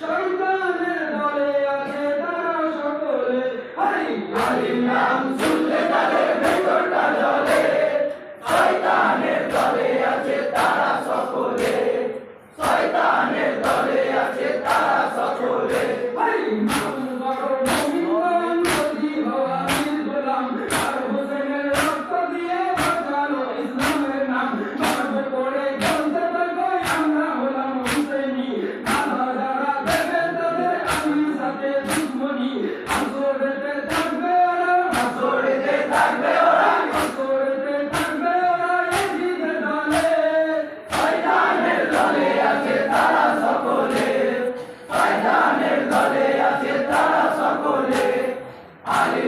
শয়তানের দলে আছে তারা সকলে। হাই হাই Aleluia.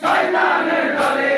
শয়তানের দলে